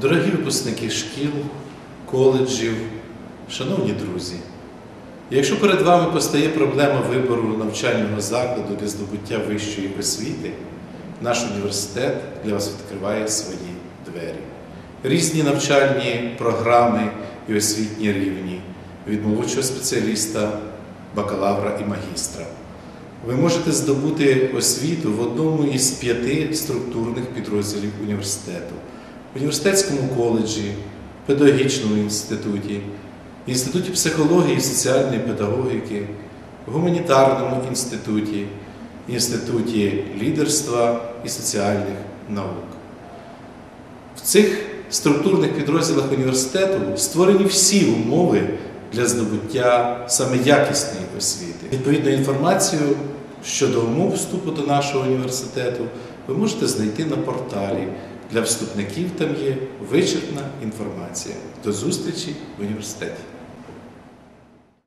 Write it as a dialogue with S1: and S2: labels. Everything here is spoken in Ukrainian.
S1: Дорогі випускники шкіл, коледжів, шановні друзі, якщо перед вами постає проблема вибору навчального закладу для здобуття вищої освіти, наш університет для вас відкриває свої двері. Різні навчальні програми і освітні рівні від молодшого спеціаліста, бакалавра і магістра. Ви можете здобути освіту в одному із п'яти структурних підрозділів університету в університетському коледжі, педагогічному інституті, інституті психології і соціальної педагогіки, в гуманітарному інституті, інституті лідерства і соціальних наук. В цих структурних підрозділах університету створені всі умови для здобуття саме якісної освіти. Відповідну інформацію щодо умов вступу до нашого університету ви можете знайти на порталі. Для вступників там є вичерпна інформація. До зустрічі в університеті.